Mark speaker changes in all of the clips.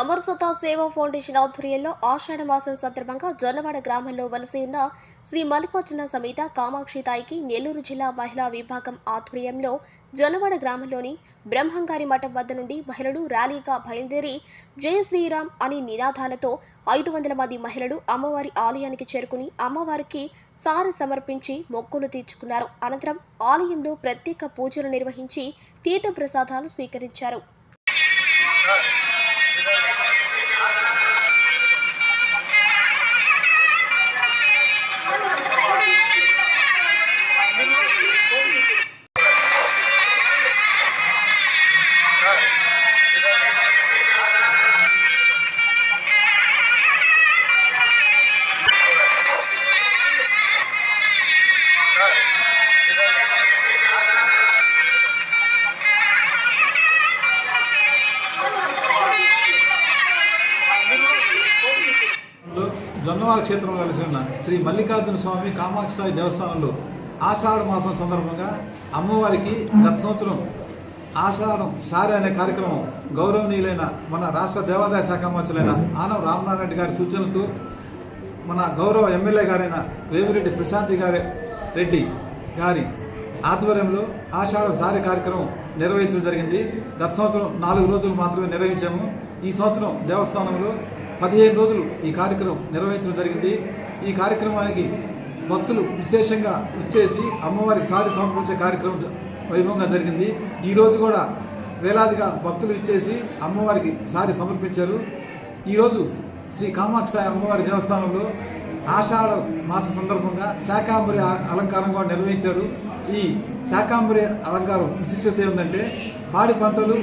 Speaker 1: సమర్సత సేవా ఫౌండేషన్ ఆధ్వర్యంలో ఆషాఢ మాసం సందర్భంగా జొన్నవాడ గ్రామంలో వలసి ఉన్న శ్రీ మల్లికార్జున సమేత కామాక్షి తాయికి నెల్లూరు జిల్లా మహిళా విభాగం ఆధ్వర్యంలో జొన్నవాడ గ్రామంలోని బ్రహ్మంగారి మఠం వద్ద నుండి మహిళలు ర్యాలీగా బయలుదేరి జయ శ్రీరామ్ అని నినాదాలతో ఐదు వందల మంది మహిళలు అమ్మవారి ఆలయానికి చేరుకుని అమ్మవారికి సారి సమర్పించి మొక్కులు తీర్చుకున్నారు. అనంతరం ఆలయంలో ప్రత్యేక పూజలు నిర్వహించి తీర్థ ప్రసాదాలు స్వీకరించారు.
Speaker 2: జొన్నవాడ క్షేత్రంలో కలిసి ఉన్న శ్రీ మల్లికార్జున స్వామి కామాక్షి దేవస్థానంలో ఆషాఢ మాసం సందర్భంగా అమ్మవారికి గత సంవత్సరం ఆషాఢం సారి అనే కార్యక్రమం గౌరవనీయులైన మన రాష్ట్ర దేవాదాయ శాఖ మంత్రులైన ఆనవ రామనారాయణ రెడ్డి గారి సూచనలతో మన గౌరవ ఎమ్మెల్యే గారైన రేవిరెడ్డి ప్రశాంతి గారి రెడ్డి గారి ఆధ్వర్యంలో ఆషాఢం సారి కార్యక్రమం నిర్వహించడం జరిగింది. గత సంవత్సరం నాలుగు రోజులు మాత్రమే నిర్వహించాము. ఈ సంవత్సరం దేవస్థానంలో పదిహేను రోజులు ఈ కార్యక్రమం నిర్వహించడం జరిగింది. ఈ కార్యక్రమానికి భక్తులు విశేషంగా ఇచ్చేసి అమ్మవారికి సారి సమర్పించే కార్యక్రమం వైభవంగా జరిగింది. ఈరోజు కూడా వేలాదిగా భక్తులు ఇచ్చేసి అమ్మవారికి సారి సమర్పించారు. ఈరోజు శ్రీ కామాక్షి సాయి అమ్మవారి దేవస్థానంలో ఆషాఢ మాస సందర్భంగా శాకాంబరి అలంకారం కూడా నిర్వహించారు. ఈ శాకాంబరి అలంకారం విశిష్టత ఏంటంటే పాడి పంటలు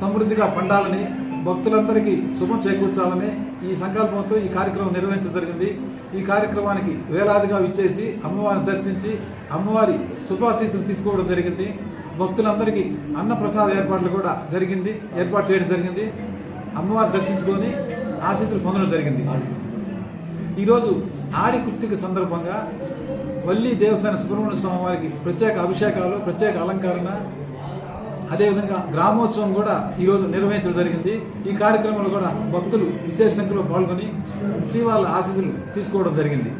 Speaker 2: సమృద్ధిగా పండాలని భక్తులందరికీ శుభం చేకూర్చాలని ఈ సంకల్పంతో ఈ కార్యక్రమం నిర్వహించడం జరిగింది. ఈ కార్యక్రమానికి వేలాదిగా విచ్చేసి అమ్మవారిని దర్శించి అమ్మవారి శుభాశీస్సులు తీసుకోవడం జరిగింది. భక్తులందరికీ అన్నప్రసాద ఏర్పాట్లు కూడా జరిగింది. ఏర్పాటు చేయడం జరిగింది. అమ్మవారు దర్శించుకొని ఆశీస్సులు పొందడం జరిగింది. ఈరోజు ఆడి కృతిక సందర్భంగా వల్లి దేవస్థాన సుబ్రహ్మణ్య స్వామి వారికి ప్రత్యేక అభిషేకాలు ప్రత్యేక అలంకరణ అదేవిధంగా గ్రామోత్సవం కూడా ఈరోజు నిర్వహించడం జరిగింది. ఈ కార్యక్రమంలో కూడా భక్తులు విశేష సంఖ్యలో పాల్గొని శ్రీవాళ్ళ ఆశీస్సులు తీసుకోవడం జరిగింది.